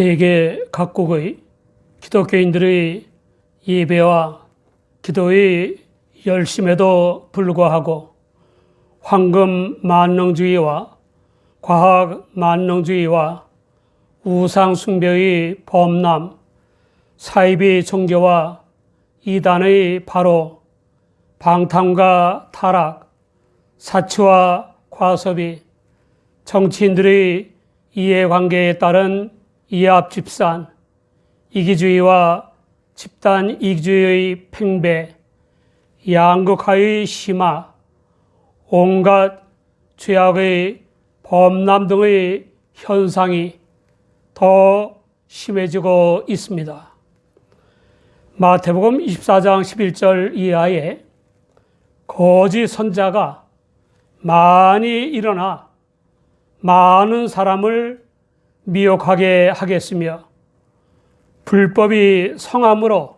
세계 각국의 기독교인들의 예배와 기도의 열심에도 불구하고 황금 만능주의와 과학 만능주의와 우상 숭배의 범람, 사이비 종교와 이단의 바로 방탕과 타락, 사치와 과섭이 정치인들의 이해관계에 따른 이합 집산, 이기주의와 집단 이기주의의 팽배, 양극화의 심화, 온갖 죄악의 범람 등의 현상이 더 심해지고 있습니다. 마태복음 24장 11절 이하에 거짓 선자가 많이 일어나 많은 사람을 미혹하게 하겠으며 불법이 성함으로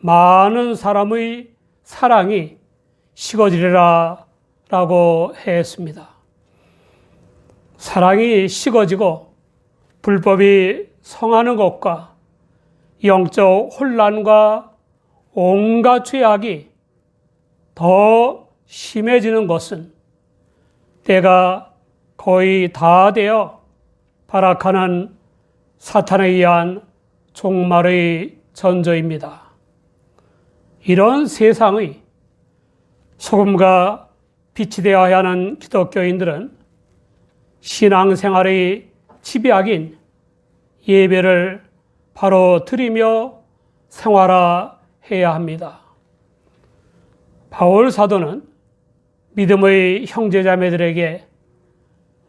많은 사람의 사랑이 식어지리라 라고 했습니다. 사랑이 식어지고 불법이 성하는 것과 영적 혼란과 온갖 죄악이 더 심해지는 것은 때가 거의 다 되어 발악하는 사탄에 의한 종말의 전조입니다. 이런 세상의 소금과 빛이 되어야 하는 기독교인들은 신앙생활의 지배악인 예배를 바로 드리며 생활화해야 합니다. 바울 사도는 믿음의 형제자매들에게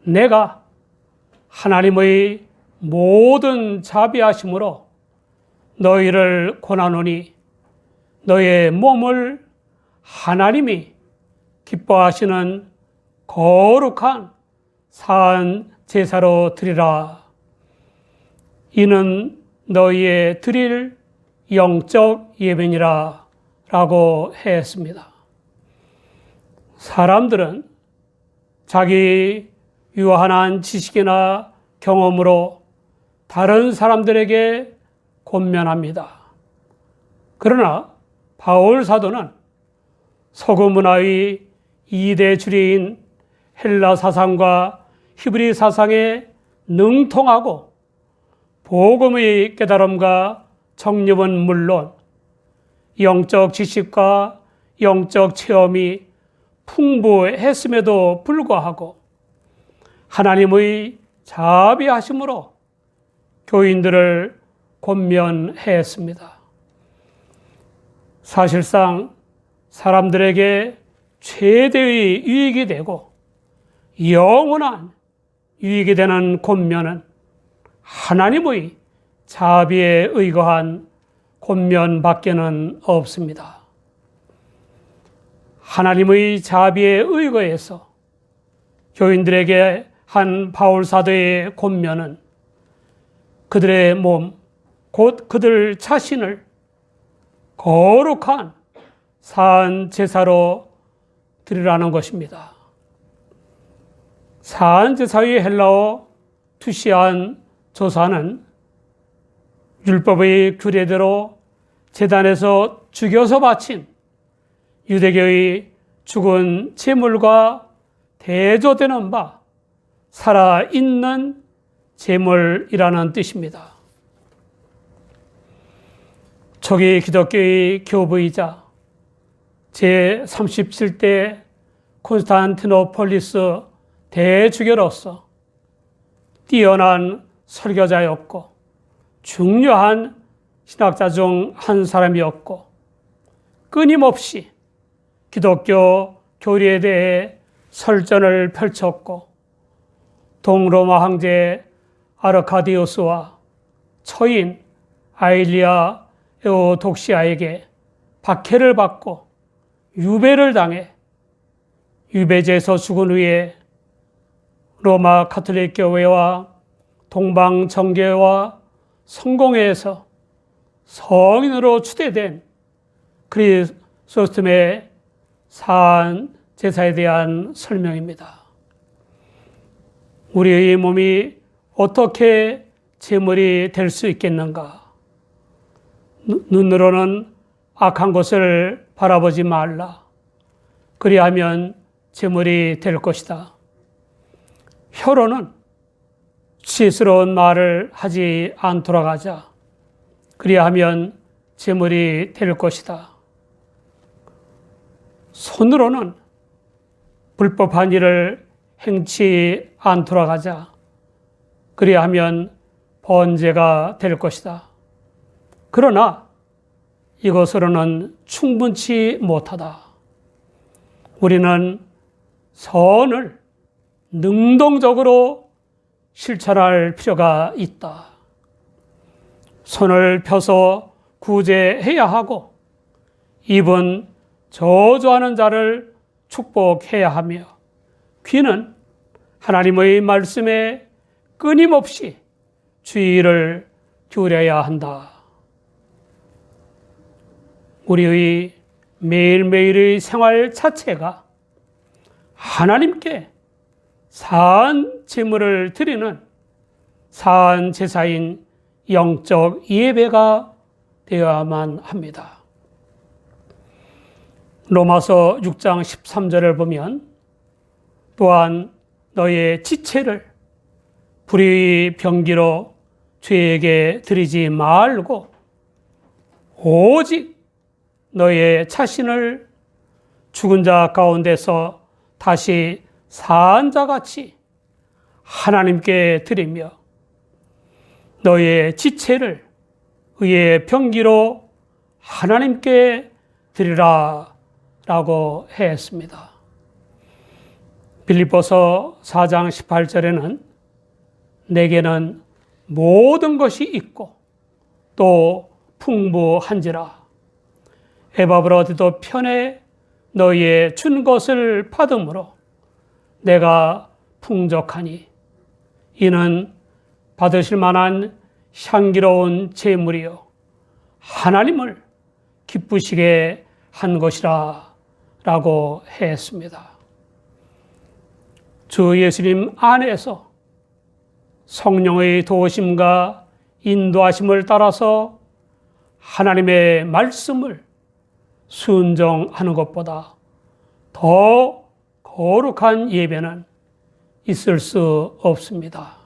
내가 하나님의 모든 자비하심으로 너희를 권하노니 너의 몸을 하나님이 기뻐하시는 거룩한 산 제사로 드리라. 이는 너희의 드릴 영적 예배니라 라고 했습니다. 사람들은 자기 유한한 지식이나 경험으로 다른 사람들에게 권면합니다. 그러나 바울 사도는 서구 문화의 이대 주리인 헬라 사상과 히브리 사상에 능통하고 복음의 깨달음과 정립은 물론 영적 지식과 영적 체험이 풍부했음에도 불구하고 하나님의 자비하심으로 교인들을 권면했습니다. 사실상 사람들에게 최대의 유익이 되고 영원한 유익이 되는 권면은 하나님의 자비에 의거한 권면밖에는 없습니다. 하나님의 자비에 의거해서 교인들에게 한 바울 사도의 권면은 그들의 몸, 곧 그들 자신을 거룩한 산 제사로 드리라는 것입니다. 산 제사의 헬라어 투시안 조사는 율법의 규례대로 재단에서 죽여서 바친 유대교의 죽은 제물과 대조되는 바 살아있는 제물이라는 뜻입니다. 초기 기독교의 교부이자 제37대 콘스탄티노폴리스 대주교로서 뛰어난 설교자였고 중요한 신학자 중 한 사람이었고 끊임없이 기독교 교리에 대해 설전을 펼쳤고 동로마 황제 아르카디우스와 처인 아일리아 에오독시아에게 박해를 받고 유배를 당해 유배지에서 죽은 후에 로마 카톨릭 교회와 동방 정교회와 성공회에서 성인으로 추대된 크리소스톰의 산 제사에 대한 설명입니다. 우리의 몸이 어떻게 제물이 될 수 있겠는가? 눈- 눈으로는 악한 것을 바라보지 말라. 그리하면 제물이 될 것이다. 혀로는 수치스러운 말을 하지 않도록 하자. 그리하면 제물이 될 것이다. 손으로는 불법한 일을 행치 않도록 하자. 그리하면 번제가 될 것이다. 그러나 이것으로는 충분치 못하다. 우리는 선을 능동적으로 실천할 필요가 있다. 손을 펴서 구제해야 하고 입은 저주하는 자를 축복해야 하며 귀는 하나님의 말씀에 끊임없이 주의를 기울여야 한다. 우리의 매일매일의 생활 자체가 하나님께 사한 제물을 드리는 사한 제사인 영적 예배가 되어야만 합니다. 로마서 6장 13절을 보면 또한 너의 지체를 불의 병기로 죄에게 드리지 말고 오직 너의 자신을 죽은 자 가운데서 다시 산 자 같이 하나님께 드리며 너의 지체를 의의 병기로 하나님께 드리라 라고 했습니다. 빌립보서 4장 18절에는 내게는 모든 것이 있고 또 풍부한지라 에바브로드도 편에 너희의 준 것을 받음으로 내가 풍족하니 이는 받으실 만한 향기로운 제물이요 하나님을 기쁘시게 한 것이라 라고 했습니다. 주 예수님 안에서 성령의 도우심과 인도하심을 따라서 하나님의 말씀을 순종하는 것보다 더 거룩한 예배는 있을 수 없습니다.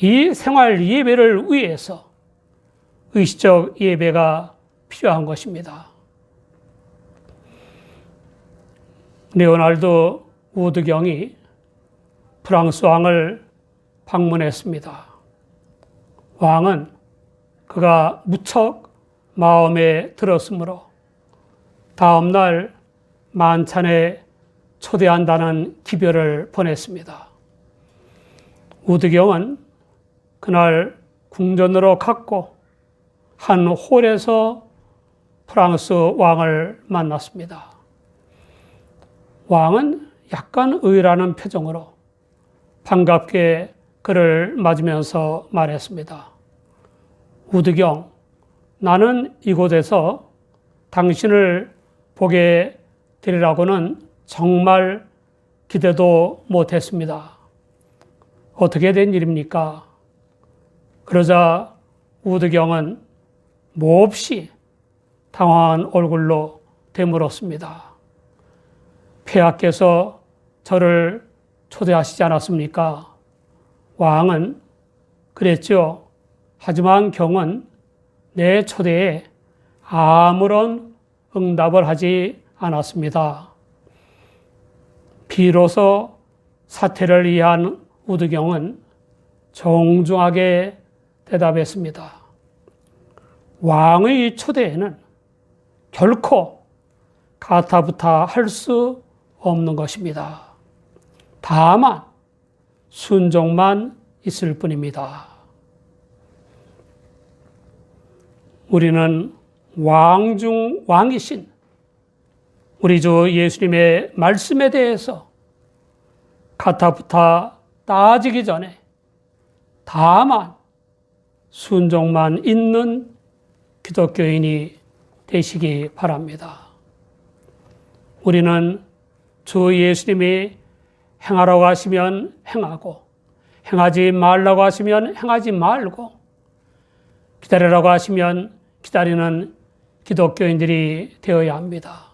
이 생활 예배를 위해서 의식적 예배가 필요한 것입니다. 레오날드 우드경이 프랑스 왕을 방문했습니다. 왕은 그가 무척 마음에 들었으므로 다음날 만찬에 초대한다는 기별을 보냈습니다. 우드경은 그날 궁전으로 갔고 한 홀에서 프랑스 왕을 만났습니다. 왕은 약간 의라는 표정으로 반갑게 그를 맞으면서 말했습니다. 우드경, 나는 이곳에서 당신을 보게 되리라고는 정말 기대도 못했습니다. 어떻게 된 일입니까? 그러자 우드경은 몹시 당황한 얼굴로 되물었습니다. 폐하께서 저를 초대하시지 않았습니까? 왕은 그랬죠. 하지만 경은 내 초대에 아무런 응답을 하지 않았습니다. 비로소 사태를 이해한 우드경은 정중하게 대답했습니다. 왕의 초대에는 결코 가타부타 할 수 없는 것입니다. 다만 순종만 있을 뿐입니다. 우리는 왕 중 왕이신 우리 주 예수님의 말씀에 대해서 가타부타 따지기 전에 다만 순종만 있는 기독교인이 되시기 바랍니다. 우리는 주 예수님이 행하라고 하시면 행하고 행하지 말라고 하시면 행하지 말고 기다리라고 하시면 기다리는 기독교인들이 되어야 합니다.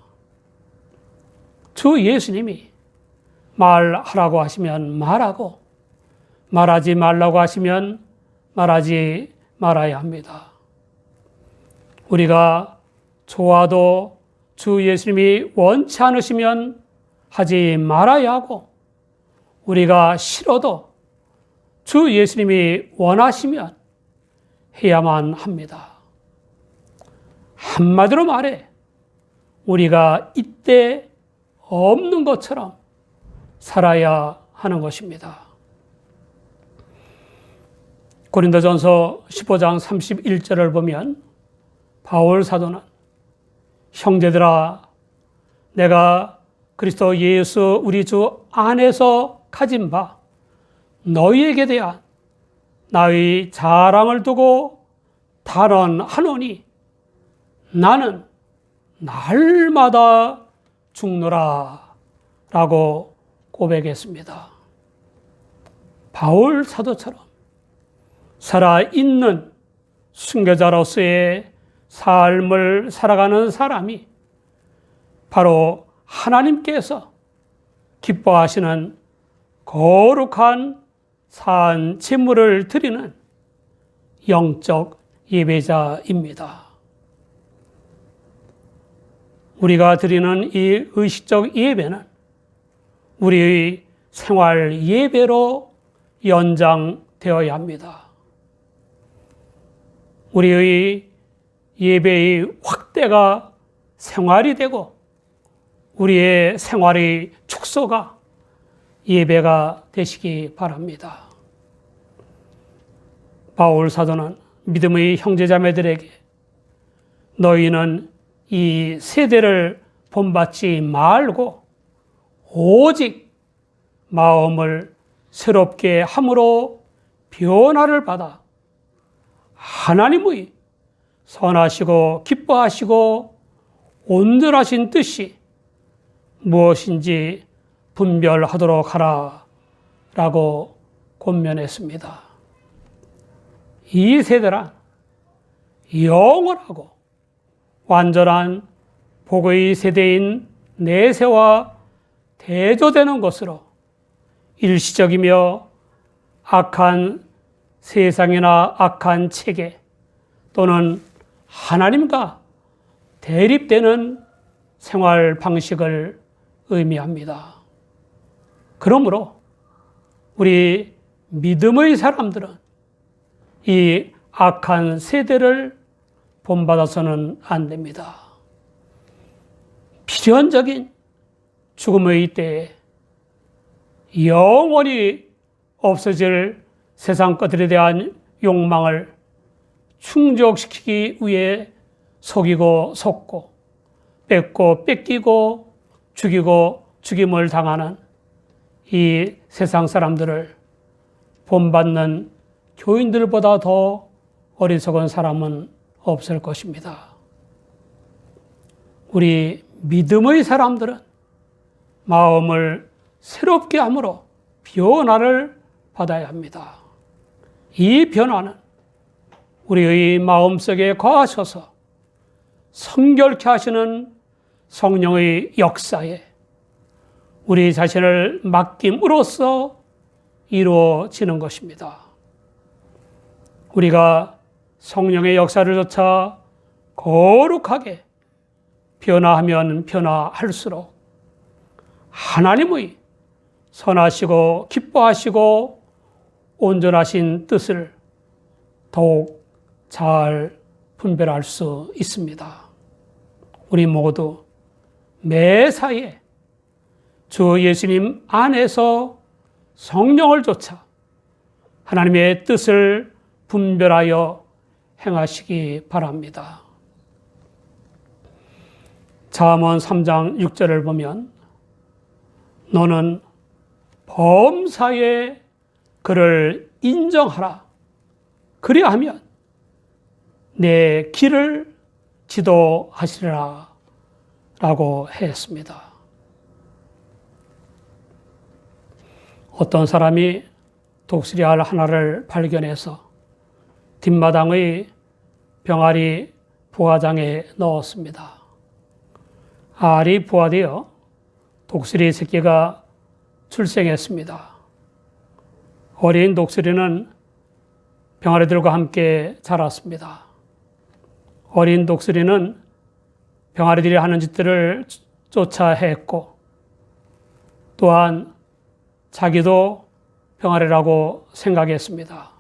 주 예수님이 말하라고 하시면 말하고 말하지 말라고 하시면 말하지 말아야 합니다. 우리가 좋아도 주 예수님이 원치 않으시면 하지 말아야 하고 우리가 싫어도 주 예수님이 원하시면 해야만 합니다. 한마디로 말해 우리가 이때 없는 것처럼 살아야 하는 것입니다. 고린도전서 15장 31절을 보면 바울 사도는 형제들아 내가 그리스도 예수 우리 주 안에서 가진 바 너희에게 대한 나의 자랑을 두고 단언하노니 나는 날마다 죽노라 라고 고백했습니다. 바울 사도처럼 살아있는 순교자로서의 삶을 살아가는 사람이 바로 하나님께서 기뻐하시는 거룩한 산 제물을 드리는 영적 예배자입니다. 우리가 드리는 이 의식적 예배는 우리의 생활 예배로 연장되어야 합니다. 우리의 예배의 확대가 생활이 되고 우리의 생활의 축소가 예배가 되시기 바랍니다. 바울 사도는 믿음의 형제자매들에게 너희는 이 세대를 본받지 말고 오직 마음을 새롭게 함으로 변화를 받아 하나님의 선하시고 기뻐하시고 온전하신 뜻이 무엇인지 분별하도록 하라 라고 권면했습니다. 이 세대란 영원하고 완전한 복의 세대인 내세와 대조되는 것으로 일시적이며 악한 세상이나 악한 체계 또는 하나님과 대립되는 생활 방식을 의미합니다. 그러므로 우리 믿음의 사람들은 이 악한 세대를 본받아서는 안 됩니다. 필연적인 죽음의 때에 영원히 없어질 세상 것들에 대한 욕망을 충족시키기 위해 속이고 속고 뺏고 뺏기고 죽이고 죽임을 당하는 이 세상 사람들을 본받는 교인들보다 더 어리석은 사람은 없을 것입니다. 우리 믿음의 사람들은 마음을 새롭게 함으로 변화를 받아야 합니다. 이 변화는 우리의 마음속에 거하셔서 성결케 하시는 성령의 역사에 우리 자신을 맡김으로써 이루어지는 것입니다. 우리가 성령의 역사를 쫓아 거룩하게 변화하면 변화할수록 하나님의 선하시고 기뻐하시고 온전하신 뜻을 더욱 잘 분별할 수 있습니다. 우리 모두 매사에 주 예수님 안에서 성령을 쫓아 하나님의 뜻을 분별하여 행하시기 바랍니다. 잠언 3장 6절을 보면 너는 범사에 그를 인정하라. 그리하면 내 길을 지도하시리라. 라고 했습니다. 어떤 사람이 독수리 알 하나를 발견해서 뒷마당의 병아리 부화장에 넣었습니다. 알이 부화되어 독수리 새끼가 출생했습니다. 어린 독수리는 병아리들과 함께 자랐습니다. 어린 독수리는 병아리들이 하는 짓들을 쫓아 했고 또한 자기도 병아리라고 생각했습니다.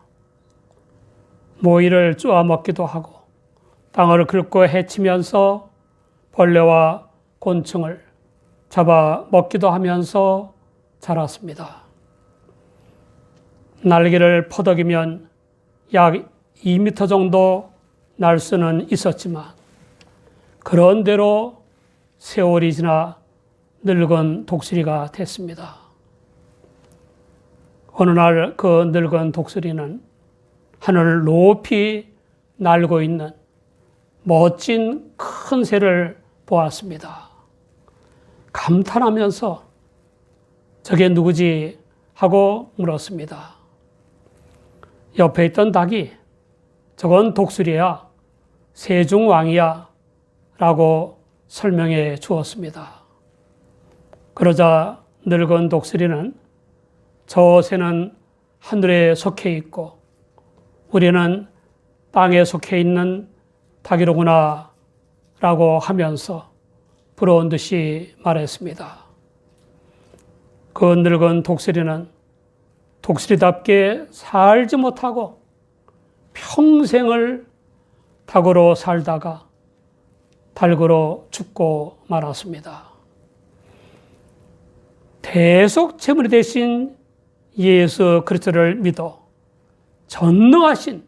모이를 쪼아 먹기도 하고 땅을 긁고 헤치면서 벌레와 곤충을 잡아 먹기도 하면서 자랐습니다. 날개를 퍼덕이면 약 2m 정도 날 수는 있었지만 그런대로 세월이 지나 늙은 독수리가 됐습니다. 어느 날 그 늙은 독수리는 하늘을 높이 날고 있는 멋진 큰 새를 보았습니다. 감탄하면서 저게 누구지 하고 물었습니다. 옆에 있던 닭이 저건 독수리야, 세중왕이야 라고 설명해 주었습니다. 그러자 늙은 독수리는 저 새는 하늘에 속해 있고 우리는 땅에 속해 있는 닭이로구나 라고 하면서 부러운 듯이 말했습니다. 그 늙은 독수리는 독수리답게 살지 못하고 평생을 닭으로 살다가 닭으로 죽고 말았습니다. 대속 제물이 되신 예수 그리스도를 믿어 전능하신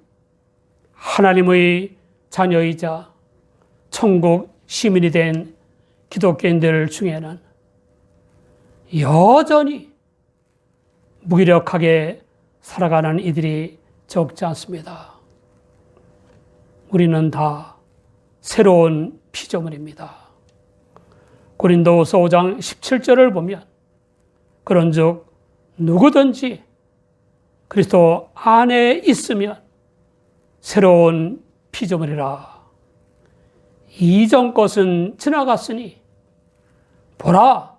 하나님의 자녀이자 천국 시민이 된 기독교인들 중에는 여전히 무기력하게 살아가는 이들이 적지 않습니다. 우리는 다 새로운 피조물입니다. 고린도후서 5장 17절을 보면 그런즉 누구든지 그리스도 안에 있으면 새로운 피조물이라. 이전 것은 지나갔으니 보라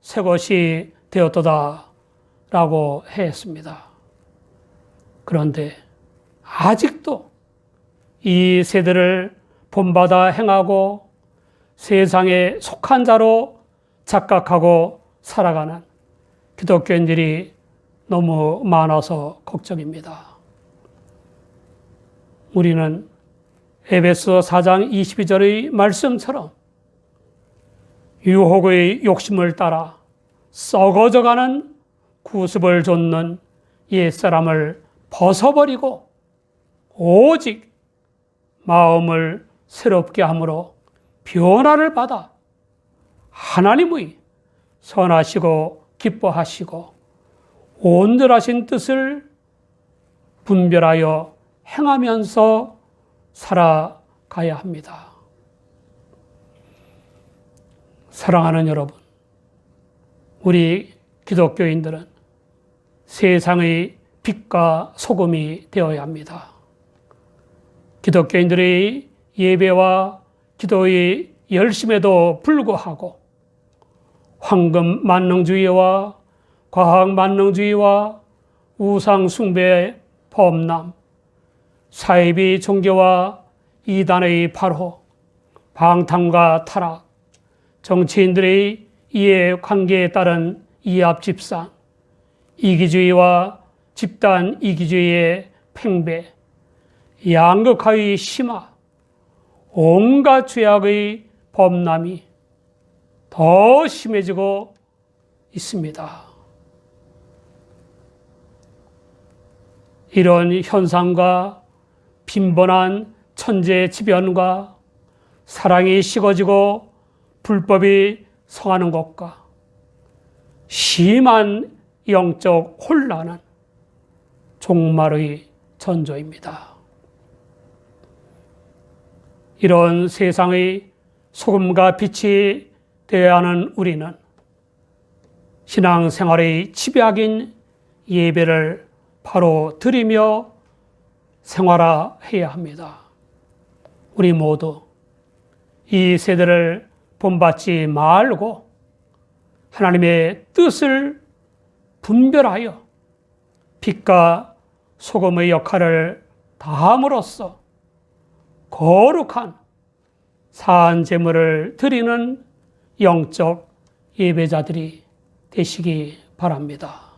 새 것이 되었도다 라고 했습니다. 그런데 아직도 이 세대를 본받아 행하고 세상에 속한 자로 착각하고 살아가는 기독교인들이 너무 많아서 걱정입니다. 우리는 에베소 4장 22절의 말씀처럼 유혹의 욕심을 따라 썩어져가는 구습을 좇는 옛사람을 벗어버리고 오직 마음을 새롭게 함으로 변화를 받아 하나님의 선하시고 기뻐하시고 온전하신 뜻을 분별하여 행하면서 살아가야 합니다. 사랑하는 여러분, 우리 기독교인들은 세상의 빛과 소금이 되어야 합니다. 기독교인들의 예배와 기도의 열심에도 불구하고 황금 만능주의와 과학 만능주의와 우상 숭배의 범람, 사이비 종교와 이단의 발호, 방탕과 타락, 정치인들의 이해 관계에 따른 이합 집산, 이기주의와 집단 이기주의의 팽배, 양극화의 심화, 온갖 죄악의 범람이 더 심해지고 있습니다. 이런 현상과 빈번한 천재 지변과 사랑이 식어지고 불법이 성하는 것과 심한 영적 혼란은 종말의 전조입니다. 이런 세상의 소금과 빛이 되어야 하는 우리는 신앙생활의 집약인 예배를 바로 드리며 생활해야 합니다. 우리 모두 이 세대를 본받지 말고 하나님의 뜻을 분별하여 빛과 소금의 역할을 다함으로써 거룩한 사한 제물을 드리는 영적 예배자들이 되시기 바랍니다.